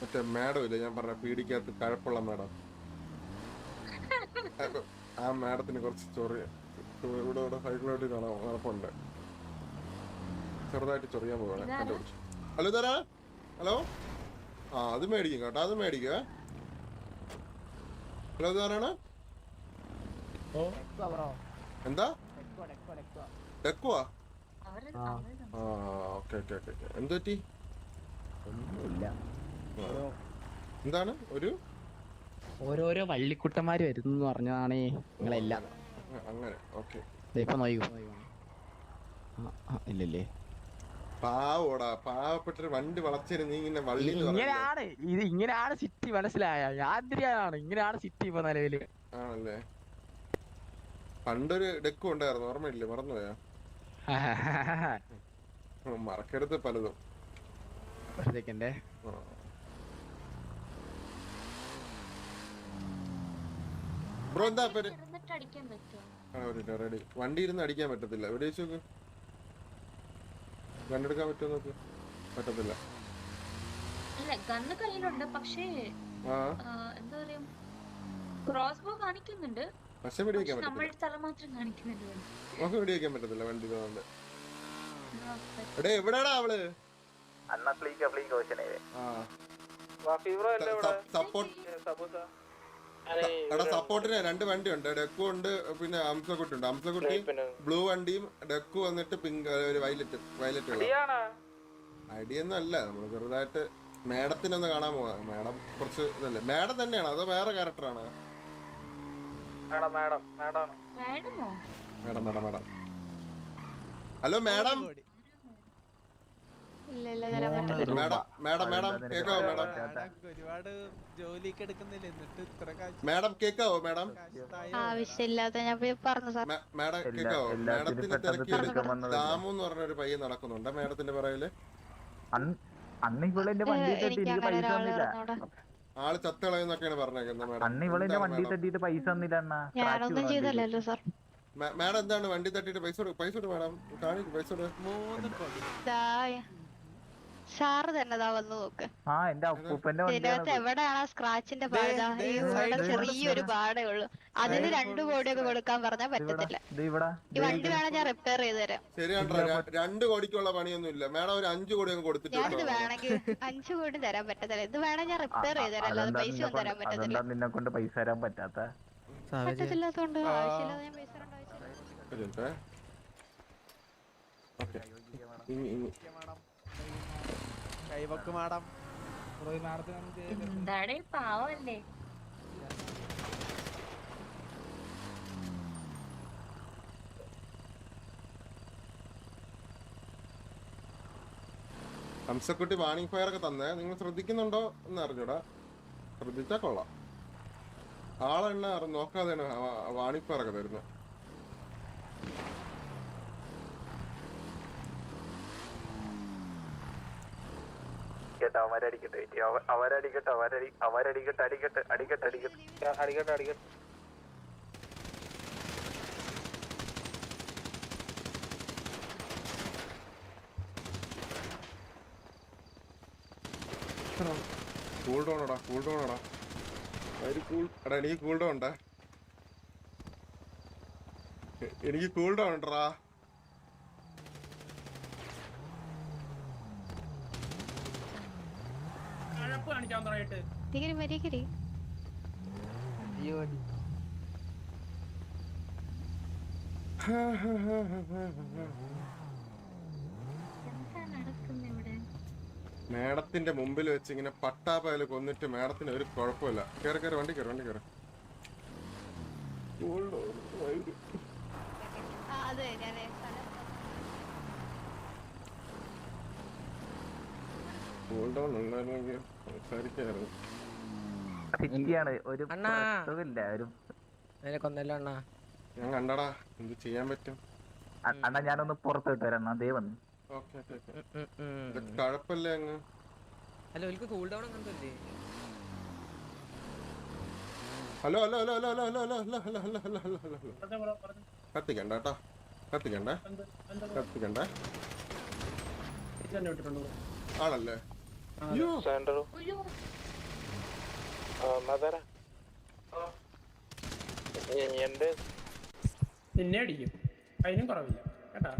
മറ്റേ മാഡം ഇല്ലേ ഞാൻ പറഞ്ഞ പീടിക്കകത്ത് കഴപ്പുള്ള മാഡം ആ മാഡത്തിന് കുറച്ച് ചൊറിയ ഇവിടെ ഇവിടെ സൈക്കിളോട്ട് കാണാൻ ഉറപ്പുണ്ട് ചെറുതായിട്ട് ചൊറിയാൻ പോവാണ് ഹലോ തരാ ഹലോ? ആ അത് മേടിക്കും കേട്ടോ അത് മേടിക്കുക ഹലോ ഇതാരാണ് എന്താ? ഡെക്കുവാ ആ. Okay okay okay okay. എന്ത് പറ്റി? ഒന്നുമില്ല. എന്താണ്? ഒരു? ഓരോരോ വള്ളിക്കുട്ടന്മാര് വരുന്നു എന്ന് പറഞ്ഞതാണേ നിങ്ങളെല്ലാം. അങ്ങനെ. ഓക്കെ. ദേ ഇപ്പൊ ആ, ഇല്ലല്ലേ? പാവോടാ പാവപ്പെട്ടൊരു വണ്ടി വളച്ചേര് നീ ഇങ്ങനെ വള്ളി. ഇങ്ങനെയാണ് ഇത് ഇങ്ങനെയാണ് സിറ്റി മനസ്സിലായ. യാത്രയാണ് ഇങ്ങനെയാണ് സിറ്റി ഇപ്പൊ നിലവിൽ? ആണല്ലേ? പണ്ടൊരു ഡെക്കും ഉണ്ടായിരുന്നു ഓർമ്മയില്ലേ? മറന്നുപോയാ? മറക്കരുത് പലതും. സെക്കൻഡേ. ബ്രോ എന്താ പേര് റെഡി വണ്ടി ഇരുന്ന് അടിക്കാൻ പറ്റത്തില്ല. എവിടെ വെച്ച് നോക്ക്? കണ്ടെടുക്കാൻ പറ്റുമോ നോക്ക്? പറ്റത്തില്ല. ഇല്ല ഗണ്ണ് കയ്യിലുണ്ട് പക്ഷേ എന്താ പറയാ ക്രോസ് ബോ കാണിക്കുന്നുണ്ട്. പക്ഷെ വെടിവെക്കാൻ പറ്റത്തില്ല. വെടിവെക്കാൻ പറ്റത്തില്ല വണ്ടി പറ്റും. എടേ എവിടെയാടാ അവൾ? എടാ സപ്പോർട്ടിന് രണ്ട് വണ്ടി ഉണ്ട്. ഡെക്കു ഉണ്ട് പിന്നെ അംസക്കുട്ടി ഉണ്ട്. അംസക്കുട്ടി ബ്ലൂ വണ്ടിയും ഡെക്കു വന്നിട്ട് പിങ്ക് ഒരു വയലറ്റ് വയലറ്റ് അടിയൊന്നും അല്ല. നമ്മൾ ചെറുതായിട്ട് മേഡത്തിനൊന്ന് കാണാൻ പോവാ. മേഡം കുറച്ച് ഇതല്ലേ. മേഡം തന്നെയാണ്? അതോ വേറെ ക്യാരക്ടറാണ് madam madam madam. Hello madam. എടുക്കുന്നില്ല? എന്നിട്ട് ഇത്ര മാഡം കേക്കാവോ മാഡം? ആവശ്യമില്ലാതെ ഞാൻ മാഡം കേക്കാവോ? മാഡത്തിന് തിരക്കിയെടുക്കാൻ ദാമു എന്ന് പറഞ്ഞ ഒരു പയ്യൻ നടക്കുന്നുണ്ട്. മാഡത്തിന്റെ പറയൽ അന്ന് ഇവിടെ എന്റെ വണ്ടി ആൾ ചത്തളയെന്നൊക്കെയാണ് പറഞ്ഞേക്കുന്നത് മേഡം. അന്ന് ഇവളെന്റെ വണ്ടി? തട്ടിയിട്ട് പൈസ തന്നില്ല അണ്ണ ഞാനൊന്നും ചെയ്തല്ലോ സാർ മാഡം എന്താണ് വണ്ടി തട്ടിയിട്ട് പൈസ കൊടു പൈസ കൊടു മേഡം. കാണിക്കും പൈസ കൊടു. മൂന്ന് കോടി സാറ് തന്നെ ദാ വന്ന് നോക്ക് ആ എന്റെ അപ്പൂപ്പന്റെ ഇതിനകത്ത് എവിടെയാണ് ആ സ്ക്രാച്ചിന്റെ പാട ദേ, ഇവിടെ ചെറിയൊരു പാടേ ഉള്ളു അതിന് രണ്ടു ഒക്കെ കൊടുക്കാൻ പറഞ്ഞാൽ പറ്റത്തില്ല ഈ വണ്ടി വേണം ഞാൻ റിപ്പയർ ചെയ്ത് തരാം ശരിയാണ്ട്രാ ര- രണ്ട് കോടിക്കുള്ള പണിയൊന്നും ഇല്ല മേഡം ഒരു അഞ്ചു കോടി അങ്ങ് കൊടുത്തിട്ട് ഞാനിത്. വേണമെങ്കിൽ അഞ്ചു കോടി തരാൻ പറ്റത്തില്ല ഇത് വേണം ഞാൻ റിപ്പയർ ചെയ്ത് തരാം അല്ലാതെ പൈസ ഒന്നും തരാൻ പറ്റത്തില്ല നിന്നെ കൊണ്ട് പൈസ തരാൻ പറ്റാത്ത പറ്റത്തില്ലാത്തോണ്ട് ആവശ്യമില്ലാതെ ഞാൻ പൈസ തരേണ്ട ആവശ്യമില്ല. ഓക്കേ. കൈവക്ക് മാഡം. എന്താണ് പാവല്ലേ? ഹംസക്കുട്ടി വാണിംഗ് ഫയർ ഒക്കെ തന്നേ. നിങ്ങൾ ശ്രദ്ധിക്കുന്നുണ്ടോ എന്ന് അറിഞ്ഞൂടാ. ശ്രദ്ധിച്ചാ കൊള്ളാം. ആളെണ്ണ നോക്കാതെയാണ് വാണിംഗ് ഫയർ ഒക്കെ തരുന്നത്. അവരടിക്കട്ടെ. ചേച്ചി അവ- അവരടിക്കട്ടെ അവരടി അവരടിക്കട്ടെ അടിക്കട്ടെ അടിക്കട്ടെ അടിക്കട്ടെ. അടിക്കട്ടെ അടിക്കട്ടെ. കൂൾ ഡൗൺ എടാ കൂൾ ഡൗൺ എടാ. ഒരു കൂൾ എടാ എനിക്ക് കൂൾ ഡൗൺ ഉണ്ടേ. എനിക്ക് കൂൾ ഡൗൺ ഉണ്ടടാ. മേഡത്തിന്റെ മുമ്പിൽ വെച്ച് ഇങ്ങനെ പട്ടാപ്പയൽ കൊന്നിട്ട് മേടത്തിന് ഒരു കുഴപ്പമില്ല. കയറി കയറി വണ്ടി കയറി വണ്ടി കയറി അതെ ഞാൻ കൂൾ ഡൗൺ ഉണ്ടായിരുന്നെങ്കിൽ സംസാരിക്കായിരുന്നു സിറ്റിയാണ് ഒരു അണ്ണാ. പ്രശ്നവുമില്ല ഒരു നിനക്കൊന്നല്ലോ അണ്ണാ ഞാൻ കണ്ടടാ എന്ത് ചെയ്യാൻ പറ്റും അണ്ണാ ഞാനൊന്ന് പുറത്ത് വിട്ടു വരാം ദേ വന്നു ഓക്കെ ഓക്കെ ഓക്കെ ഇത് കഴപ്പല്ലേ അങ്ങ് അല്ല ഒരിക്കൽ കൂൾ ഡൗൺ അങ്ങനത്തെ hello hello hello hello hello hello hello hello hello hello hello hello hello കത്തിക്കണ്ട കേട്ടോ കത്തിക്കണ്ട കത്തിക്കണ്ട ആണല്ലേ ആ എന്നാ തരാം എന്റെ നിന്നെ അടിക്കും. അതിനും കുറവില്ല. കേട്ടാ?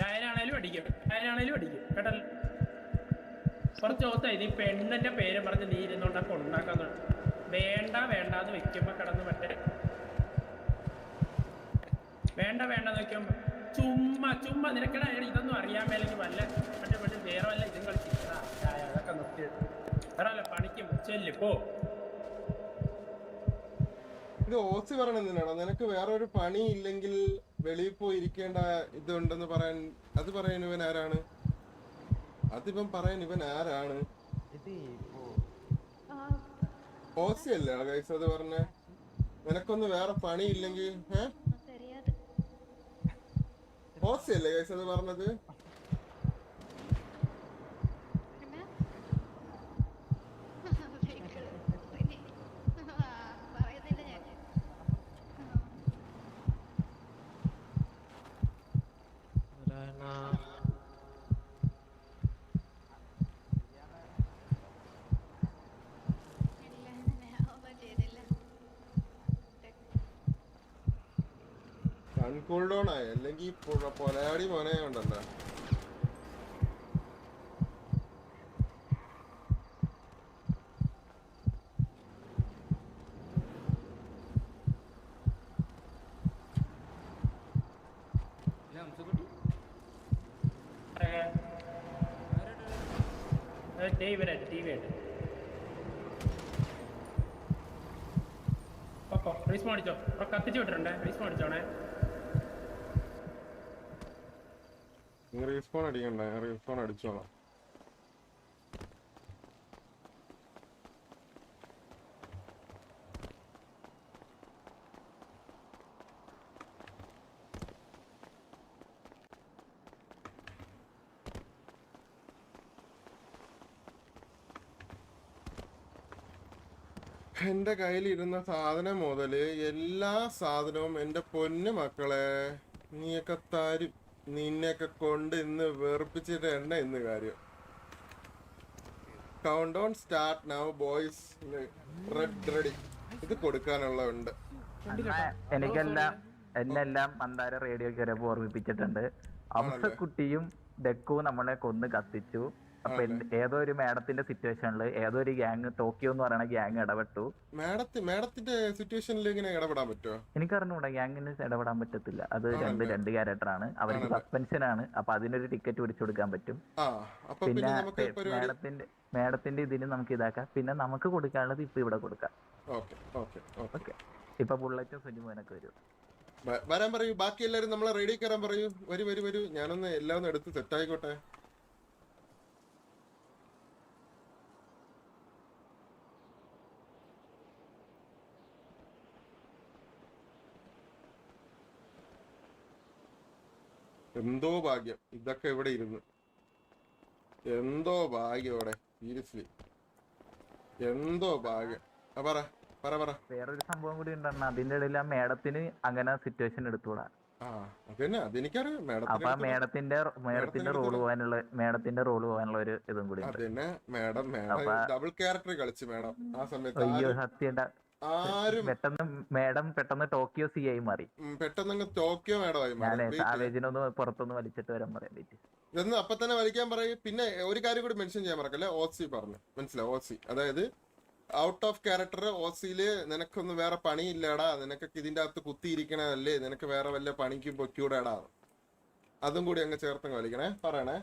രായനാണേലും അടിക്കും. രായനാണേലും അടിക്കും. കേട്ടല്ല കുറച്ച് ദിവസമായി നീ പെണ്ണിന്റെ പേര് പറഞ്ഞ് നീ ഇരുന്നോണ്ടൊക്കെ ഉണ്ടാക്കാൻ തുടങ്ങി. വേണ്ട വേണ്ട എന്ന് വെക്കുമ്പോ കിടന്ന് മറ്റേ വേണ്ട വേണ്ടെന്ന് വെക്കുമ്പോ ചുമ്മാ ചുമ്മാ നിനക്കട ഇതൊന്നും അറിയാൻ മേലെങ്കിൽ വല്ല മറ്റേ മറ്റേ വേറെ വല്ല ഇതും കളിച്ചിട്ടാ അതൊക്കെ നിർത്തി വേറെ വല്ല പണിക്ക് മുച്ചല്ലേ പോ. ഇത് ഓസി പറയണെന്തിനാണോ നിനക്ക് വേറെ ഒരു പണി ഇല്ലെങ്കിൽ വെളിയിൽ പോയി ഇരിക്കേണ്ട ഇതുണ്ടെന്ന് പറയാൻ അത് പറയാൻ ഇവൻ ആരാണ്? അതിപ്പം പറയാൻ ഇവൻ ആരാണ്? ഓസി അല്ലേ ഗൈസ് അത് പറഞ്ഞ? നിനക്കൊന്ന് വേറെ പണി ഇല്ലെങ്കിൽ ഏ? ഓസി അല്ലേ പറഞ്ഞത് പറയുന്നില്ല ഞാൻ ഇല്ല ഞാൻ ഒന്നും ചെയ്തില്ല കൺകൂൾ ഡൗൺ അല്ലെങ്കിൽ പൊലയാടി മോനെ ഉണ്ടല്ലോ. ടി വി ടി വി ആയിട്ട് പൊക്കോ റീസ്പോൺ അടിച്ചോ കത്തിച്ച് വിട്ടിട്ടുണ്ടേ റീസ്പോൺ അടിച്ചോണേ നീ റീസ്പോൺ അടിക്കണ്ട ഞാൻ റീസ്പോൺ അടിച്ചോളാം. എന്റെ കയ്യിലിരുന്ന സാധനം മുതൽ എല്ലാ സാധനവും എന്റെ പൊന്നു മക്കളെ നീയൊക്കെ തരും. നിന്നെയൊക്കെ കൊണ്ട് ഇന്ന് വെറുപ്പിച്ചിട്ട് എണ്ണ ഇന്ന് കാര്യം? Count on start now boys red ready ഇത് കൊടുക്കാനുള്ള ഉണ്ട് എനിക്കെല്ലാം എന്നെല്ലാം മന്ദാര റേഡിയോ കയറിയപ്പോ ഓർമ്മിപ്പിച്ചിട്ടുണ്ട്. അംസക്കുട്ടിയും ഡെക്കും നമ്മളെ കൊന്ന് കത്തിച്ചു. അപ്പൊ ഏതോ ഒരു മാഡത്തിന്റെ സിറ്റുവേഷനിൽ ഏതോ ഒരു ഗ്യാങ് ടോക്കിയോ എന്ന് പറയുന്ന ഗ്യാങ് ഇടപെട്ടു? മാഡത്തി മാഡത്തിന്റെ സിറ്റുവേഷനിൽ ഇങ്ങനെ ഇടപെടാൻ പറ്റുമോ എനിക്കറിഞ്ഞൂടാ ഗ്യാങ്ങിന് ഇടപെടാൻ പറ്റത്തില്ല. അത് രണ്ട്? രണ്ട് ക്യാരക്ടറാണ് അവർക്ക്? സസ്പെൻഷൻ ആണ്. അപ്പൊ അതിനൊരു ടിക്കറ്റ് പിടിച്ചു കൊടുക്കാൻ പറ്റും. പിന്നെ മാഡത്തിന്റെ മാഡത്തിന്റെ ഇതിന് നമുക്ക് ഇതാക്കാം. പിന്നെ നമുക്ക് കൊടുക്കാനുള്ളത് ഇപ്പൊ ഇവിടെ കൊടുക്കാം. ഓക്കെ ഇപ്പൊ ബുള്ളറ്റും സുനിമോനൊക്കെ വരും. വരാൻ പറയൂ. ബാക്കി എല്ലാരും നമ്മളെ റെഡി കയറാൻ പറയൂ. വരൂ വരൂ വരൂ. ഞാനൊന്ന് എല്ലാം ഒന്ന് എടുത്ത് സെറ്റ് ആയിക്കോട്ടെ. എന്തോ ഭാഗ്യം. ഇതൊക്കെ ഇവിടെ ഇരുന്ന്. എന്തോ ഭാഗ്യം ഇവിടെ സീരിയസ്ലി എന്തോ ഭാഗ്യം. ആ പറ. പറ പറ. വേറൊരു സംഭവം കൂടി ഉണ്ടെന്ന അതിന്റെ ഇടയിൽ ആ മേഡത്തിന് അങ്ങനെ സിറ്റുവേഷൻ എടുത്തുകൂടാ. ആ അതന്നെ. അതെനിക്കറിയാം. അപ്പൊ മേഡത്തിന്റെ മേഡത്തിന്റെ റോൾ പോകാനുള്ള മേഡത്തിന്റെ റോൾ പോകാനുള്ള ഒരു ഇതും കൂടി അതന്നെ. Madam madam. ഡബിൾ ക്യാരക്ടർ കളിച്ചു മേഡം. ആ സമയത്ത് അയ്യോ സത്യം ആരും പെട്ടെന്ന് മേഡം പെട്ടെന്ന് ടോക്കിയോ സി ആയി മാറി. പെട്ടെന്ന് ടോക്കിയോ മേഡമായി മാറി. സാവേജിനൊന്ന് പുറത്തൊന്ന് വലിച്ചിട്ട് വരാൻ പറയാൻ പറ്റി ഇതൊന്ന് അപ്പൊ തന്നെ വലിക്കാൻ പറയും. പിന്നെ ഒരു കാര്യം കൂടി മെൻഷൻ ചെയ്യാൻ മറക്കല്ലേ? ഓസി പറഞ്ഞു. മനസ്സിലായി? ഓസി. അതായത് ഔട്ട് ഓഫ് ക്യാരക്ടർ ഓസിയിൽ നിനക്കൊന്നും വേറെ പണിയില്ലടാ. നിനക്കൊക്കെ ഇതിന്റെ അകത്ത് കുത്തിയിരിക്കണല്ലേ നിനക്ക് വേറെ വല്ല പണിക്കും പൊക്കൂടാടാ അതും കൂടി അങ്ങ് ചേർത്തങ്ങ് വലിക്കണേ. പറയണേ.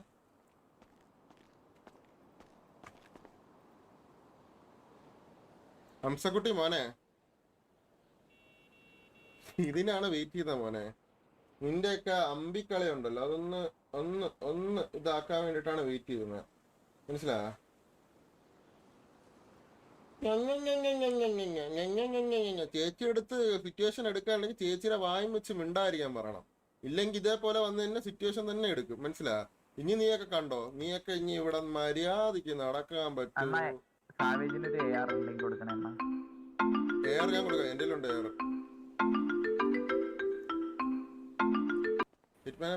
ഹംസക്കുട്ടി മോനെ. ഇതിനാണ് വെയിറ്റ് ചെയ്ത മോനെ. നിന്റെയൊക്കെ അമ്പിക്കളി ഉണ്ടല്ലോ അതൊന്ന് ഒന്ന് ഒന്ന് ഇതാക്കാൻ വേണ്ടിട്ടാണ് വെയിറ്റ് ചെയ്യുന്നത് മനസ്സിലായോ? ചേച്ചി എടുത്ത് സിറ്റുവേഷൻ എടുക്കാണെങ്കിൽ ചേച്ചിയുടെ വായും വെച്ച് മിണ്ടായിരിക്കാൻ പറയണം. ഇല്ലെങ്കിൽ ഇതേപോലെ വന്ന് തന്നെ സിറ്റുവേഷൻ തന്നെ എടുക്കും. മനസ്സിലാ ഇനി നീയൊക്കെ കണ്ടോ? നീയൊക്കെ ഇനി ഇവിടെ മര്യാദയ്ക്ക് നടക്കാൻ പറ്റൂ. അണ്ണാ സാവേജിന് ഒരു എ ആർ ഉണ്ടെങ്കിൽ കൊടുക്കണേ എയർ ഞാൻ കൊടുക്കാം. എന്റെ ഉണ്ട് എയർ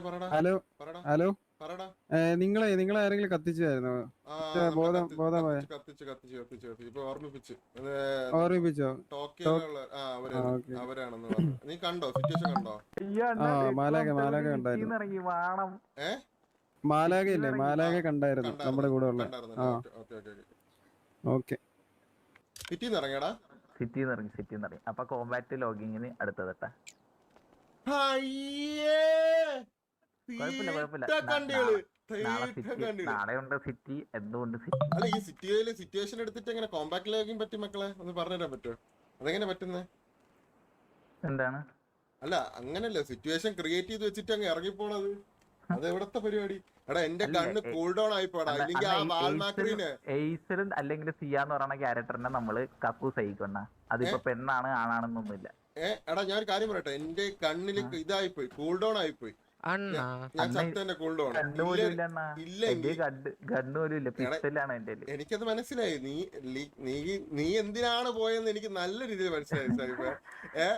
പറടാ. ഹലോ. പറടാ. ഹലോ. പറടാ. ഏ, നിങ്ങളെ നിങ്ങളെ ആരെങ്കിലും കത്തിച്ചായിരുന്നോ ആ, മറ്റേ നമ്മൾ ബോധം- കത്തി- ബോധമായ. കത്തിച്ച് കത്തിച്ച് കത്തിച്ച് കത്തിച്ച് കത്തിച്ച്. ഇപ്പൊ ഓർമ്മിപ്പിച്ച്. ഇത് ഓർമ്മിപ്പിച്ചോ? ടോക്കിയോയിലുള്ള ആ ഓക്കേ. അവരാണെന്ന് പറഞ്ഞു. നീ കണ്ടോ? സിറ്റുവേഷൻ കണ്ടോ? അയ്യോ, ആ, മാലാഖ, അമ്പലത്തിൽ മാലാഖ നിന്ന് ഉണ്ടായിരുന്നു. ഇറങ്ങി വാണം. കണ്ടായിരുന്നു കണ്ടായിരുന്നു, നമ്മുടെ കൂടെ ഉള്ള കണ്ടായിരുന്നു. ആ ഓക്കേ, ഓക്കേ, ഓക്കേ, ഓക്കേ. സിറ്റിന്ന് ഇറങ്ങിയടാ സിറ്റിന്ന് ഇറങ്ങി സിറ്റിന്ന് ഇറങ്ങി അപ്പൊ കോമ്പാക്ട് ലോഗിങ്ങിന് അടുത്തതട്ട. അയ്യേ. കുഴപ്പമില്ല കുഴപ്പമില്ല. തീറ്റ കണ്ടികൾ നാളെ സിറ്റി ഉണ്ട് സിറ്റി എന്തുകൊണ്ട് സിറ്റി? അല്ല ഈ സിറ്റിയിൽ സിറ്റുവേഷൻ എടുത്തിട്ട് എങ്ങനെ കോമ്പാക്ട് ലോഗിങ് പറ്റി മക്കളെ? ഒന്ന് പറഞ്ഞുതരാൻ പറ്റുമോ? അതെങ്ങനെ പറ്റുന്നേ? എന്താണ്? അല്ല അങ്ങനല്ല. സിറ്റുവേഷൻ ക്രിയേറ്റ് ചെയ്ത് വെച്ചിട്ട് അങ്ങ് ഇറങ്ങിപ്പോണത്. അത് എവിടത്തെ പരിപാടി? എടാ എന്റെ കണ്ണ് കൂൾ ഡൗൺ ആയിപ്പോടാ. അല്ല, ഇല്ലെങ്കിൽ ആ വാൽമാക്രീന് എയ്സലും അല്ലെങ്കിൽ സിയാന്ന് പറയുന്ന ക്യാരക്ടറിനെ നമ്മൾ കക്കൂസ് അയക്കണ്ണ അതിപ്പോ പെണ്ണാണ് ആണാണെന്നൊന്നുമില്ല. ഏ എടാ ഞാൻ ഒരു കാര്യം പറയട്ടെ. എന്റെ കണ്ണിൽ ഇതായി പോയി ഡൗൺ ആയിപ്പോയി. പോയി കൂൾ ഡൗൺ കയ്യിൽ. എനിക്കത് മനസ്സിലായി. നീ നീ നീ എന്തിനാണ് പോയെന്ന് എനിക്ക് നല്ല രീതിയിൽ മനസ്സിലായി സാഹിബ്. ഏ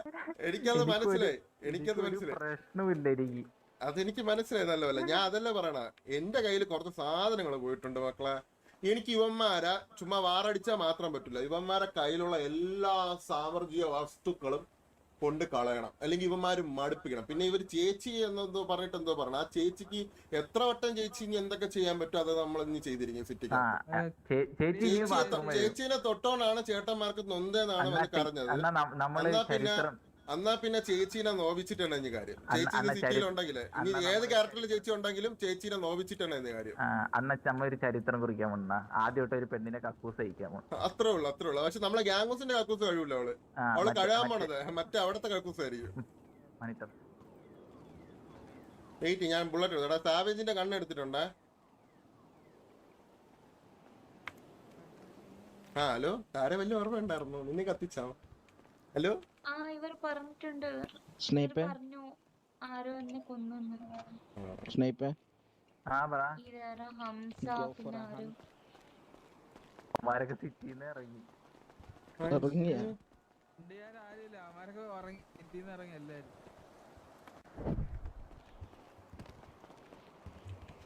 എനിക്കത് മനസ്സിലായി. എനിക്കത് മനസ്സിലായി. പ്രശ്നമില്ല എനിക്ക്. അതെനിക്ക് മനസ്സിലായി നല്ലതല്ല ഞാൻ അതല്ല പറയണ. എന്റെ കയ്യിൽ കുറച്ച് സാധനങ്ങൾ പോയിട്ടുണ്ട് മക്കളെ. എനിക്ക് ഇവന്മാരെ ചുമ്മാ വാറടിച്ചാൽ മാത്രം പറ്റില്ല. ഇവന്മാരെ കയ്യിലുള്ള എല്ലാ സാമർജ്യ വസ്തുക്കളും കൊണ്ട് കളയണം. അല്ലെങ്കിൽ ഇവന്മാര് മടുപ്പിക്കണം. പിന്നെ ഇവർ ചേച്ചി എന്നെന്തോ പറഞ്ഞിട്ട് എന്തോ പറഞ്ഞു. ആ ചേച്ചിക്ക് എത്ര വട്ടം ചേച്ചി ഇനി എന്തൊക്കെ ചെയ്യാൻ പറ്റും അത് നമ്മൾ ഇനി ചെയ്തിരിക്കും സിറ്റിക്ക്. ചേച്ചിനെ തൊട്ടോണ്ടാണ് ചേട്ടന്മാർക്ക് നൊന്തേന്നാണ് അറിഞ്ഞത് എന്നാ പിന്നെ എന്നാ പിന്നെ ചേച്ചീനെ നോവിച്ചിട്ടാണ് ഇനി കാര്യം. ചേച്ചി ചരി- ഇനി ഏത് ക്യാരക്ടറിൽ ചേച്ചി ഉണ്ടെങ്കിലും ചേച്ചീനെ നോവിച്ചിട്ടാണ് ഇനി കാര്യം. ആ, അന്ന് നമ്മ ഒരു ചരിത്രം കുറിക്കാൻ പോണ ആദ്യമായിട്ട് ഒരു പെണ്ണിനെ കക്കൂസ് അയക്കാൻ അത്രേ ഉള്ളു അത്രേ ഉള്ളു. പക്ഷെ നമ്മളെ ഗ്യാങ്സിന്റെ കക്കൂസ് കഴിവില്ല അവൾ. അവൾ കഴിയാൻ പോണത്. മറ്റേ അവിടത്തെ കക്കൂസ് ആയിരിക്കും. വെയിറ്റ് ഞാൻ ബുള്ളറ്റ് എടാ സാവേജിന്റെ കണ്ണ് എടുത്തിട്ടുണ്ടേ? ആ ഹലോ? താരെ വലിയ ഓർമ്മ ഉണ്ടായിരുന്നു നിന്നെ കത്തിച്ചോ? ഹലോ? ആ ഇവർ പറഞ്ഞിട്ടുണ്ട്. സ്നേപ്പ് പറഞ്ഞു ആരോ എന്നെ കൊന്നു സ്നേപ്പ് ആ പറ. ഇതാരോ? ഹംസ പിന്നെ ആരോ? അവന്മാരൊക്കെ സിറ്റിന്ന് ഇറങ്ങി. ഇറങ്ങിയ? ആരുമില്ല. അവന്മാരൊക്കെ ഉറങ്ങി സിറ്റിന്ന് ഇറങ്ങി എല്ലാരും.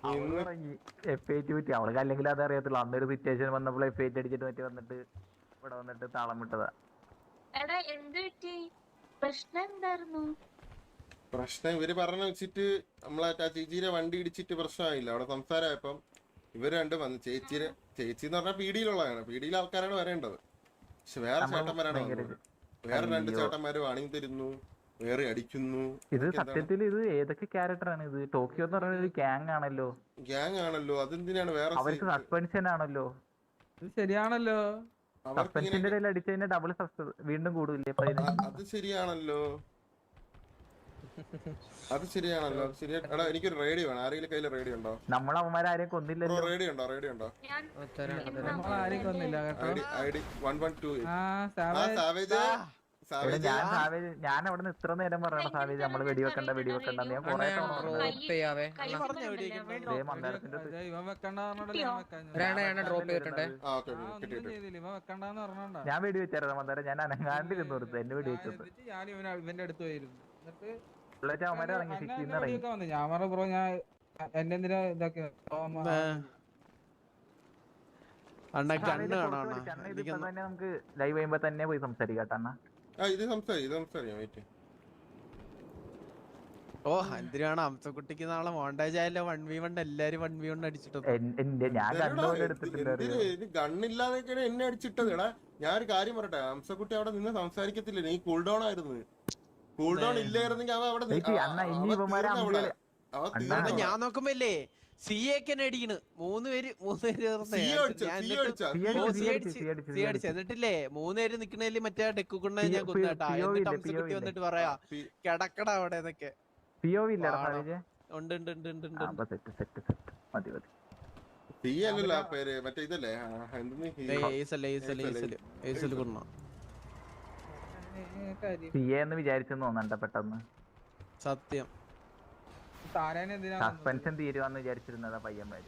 അവൾ ഇറങ്ങി. എഫ് ഐ അവൾക്ക് അല്ലെങ്കിൽ അത് അറിയത്തില്ല അന്നൊരു സിറ്റുവേഷൻ വന്നപ്പോൾ എഫ് ഐ ടി അടിച്ചിട്ട് മറ്റേ വന്നിട്ട് ഇവിടെ വന്നിട്ട് താളം വിട്ടതാ. എടാ എന്ത് പറ്റി? പ്രശ്നം എന്തായിരുന്നു? പ്രശ്നം ഇവർ പറഞ്ഞ വെച്ചിട്ട് നമ്മളെ ചേച്ചിയുടെ വണ്ടി ഇടിച്ചിട്ട് പ്രശ്നമായില്ല. അവിടെ സംസാരമായപ്പം ഇവർ രണ്ടും വന്ന് ചേച്ചിയുടെ ചേച്ചി എന്ന് പറഞ്ഞാൽ പീടിയിലുള്ളതാണ്. പീടിയിലെ ആൾക്കാരാണ് വരേണ്ടത്. പക്ഷെ വേറെ ചേട്ടന്മാരാണ് വന്നത്. വേറെ രണ്ട്. ചേട്ടന്മാര് വാണി തരുന്നു വേറെ അടിക്കുന്നു. ഇത് സത്യത്തിൽ ഇത് ഏതൊക്കെ ക്യാരക്ടറാണ് ഇത്? ടോക്കിയോ എന്ന് പറയുന്ന ഒരു ഗ്യാങ് ആണല്ലോ. ഗ്യാങ് ആണല്ലോ. അതെന്തിനാണ്? വേറെ അവർക്ക് സസ്പെൻഷൻ ആണല്ലോ ഇത് ശരിയാണല്ലോ. അവർക്ക് സസ്പെൻഷന്റെ ഇടയിൽ അടിച്ചു കഴിഞ്ഞാൽ ഡബിൾ സസ്പെൻസ് വീണ്ടും കൂടില്ലേ അത് ശരിയാണല്ലോ. അത് ശരിയാണല്ലോ. അത് ശരിയാ എടാ എനിക്കൊരു റേഡിയോ വേണം. ആരെങ്കിലും കയ്യിൽ റേഡിയോ ഉണ്ടോ? നമ്മൾ അവന്മാരെ ആരെയും കൊന്നില്ലല്ലോ. റേഡിയോ ഉണ്ടോ? റേഡിയോ ഉണ്ടോ? ഞാൻ തരാം നമ്മൾ ആരെയും കൊന്നില്ല കേട്ടോ. I D I D one one two ആ ആ സാവേജ്. ഇവിടെ ഞാൻ സാവേജ് ഞാൻ അവിടെ നിന്ന് ഇത്ര നേരം പറയണ സാവേജ് നമ്മൾ വെടിവെക്കണ്ട വെടിവെക്കണ്ട. ഞാൻ കൊറേ ഞാൻ ഞാൻ വെടിവെച്ചായിരുന്നു മന്ദാരം. ഞാൻ അനങ്ങാണ്ടിരുന്നു കൊടുത്തു എന്നെ ഞാൻ ഇവനെ ഇവന്റെ അടുത്ത് പോയിരുന്നു. ഞാൻ ബ്രോ ഞാൻ എന്റെ എന്തിനാ ഇതൊക്കെ അണ്ണ കണ്ണ് കാണാം അണ്ണാ. ഇതിപ്പോ തന്നെ നമുക്ക് ലൈവ് ചെയ്യുമ്പോ തന്നെ പോയി സംസാരിക്കാം അണ്ണ. ആ ഇത് സംസാരിക്കും ഇത് സംസാരിക്കാം വെയിറ്റ് ഓ എന്തിനാണ് അംസക്കുട്ടിക്ക് നാളെ മോണ്ടേജ് ആയല്ലോ. വൺ വി വൺ എല്ലാരും വൺ വി വൺ അടിച്ചിട്ടു. ഗണ്ണില്ലാതെ ഇത് എന്നെ അടിച്ചിട്ടത് എടാ ഞാൻ ഒരു കാര്യം പറയട്ടെ ഹംസക്കുട്ടി അവിടെ നിന്ന് സംസാരിക്കത്തില്ല? നീ കൂൾ ഡൗൺ ആയിരുന്നു. കൂൾ ഡൗൺ ഇല്ലായിരുന്നെങ്കിൽ അവ അവിടെ. ഞാൻ നോക്കുമ്പോ ഇല്ലേ? സി എക്കെ അടിക്കണ് മൂന്ന് പേര് മൂന്ന് പേര് അടിച്ചോ. എന്നിട്ടില്ലേ മൂന്നുപേര് നിക്കണേൽ മറ്റേ ഡെക്ക് കൊണ്ട് ഞാൻ എന്നിട്ട് PO വന്നിട്ട് പറയാ കിടക്കട അവിടെ എന്നൊക്കെ ഉണ്ട് ഉണ്ട് ഉണ്ട് ഉണ്ട് ഉണ്ട് ആ സസ്പെൻഷൻ തീരുവാന്ന് വിചാരിച്ചിരുന്നതാ പയ്യന്മാര്.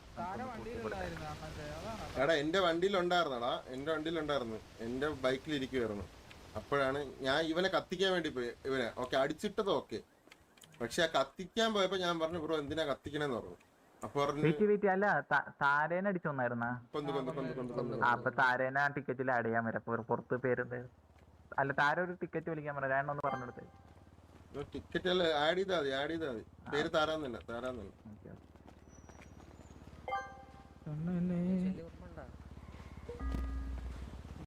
എടാ എന്റെ വണ്ടിയിലുണ്ടായിരുന്നടാ. എന്റെ വണ്ടിയിലുണ്ടായിരുന്നു. എന്റെ ബൈക്കിൽ ഇരിക്കുവായിരുന്നു അപ്പോഴാണ് ഞാൻ ഇവനെ കത്തിക്കാൻ വേണ്ടി പോയി. ഇവനെ ഓക്കെ അടിച്ചിട്ടത് ഓക്കെ. പക്ഷെ കത്തിക്കാൻ പോയപ്പോ ഞാൻ പറഞ്ഞു ബ്രോ എന്തിനാ കത്തിക്കണെന്ന് പറഞ്ഞു. അല്ല താരേന അടിച്ചൊന്നായിരുന്ന? അപ്പൊ ടിക്കറ്റിൽ ആഡ് പുറത്ത് അല്ല താര ഒരു ടിക്കറ്റ് വിളിക്കാൻ പറഞ്ഞു. കാരണം ഒന്ന് പറഞ്ഞെടുത്തേ. ടിക്കറ്റ് അല്ല? ആഡ് ചെയ്താൽ മതി ആഡ് ചെയ്താൽ മതി. പേര് താരാൻ താരാന്നല്ല.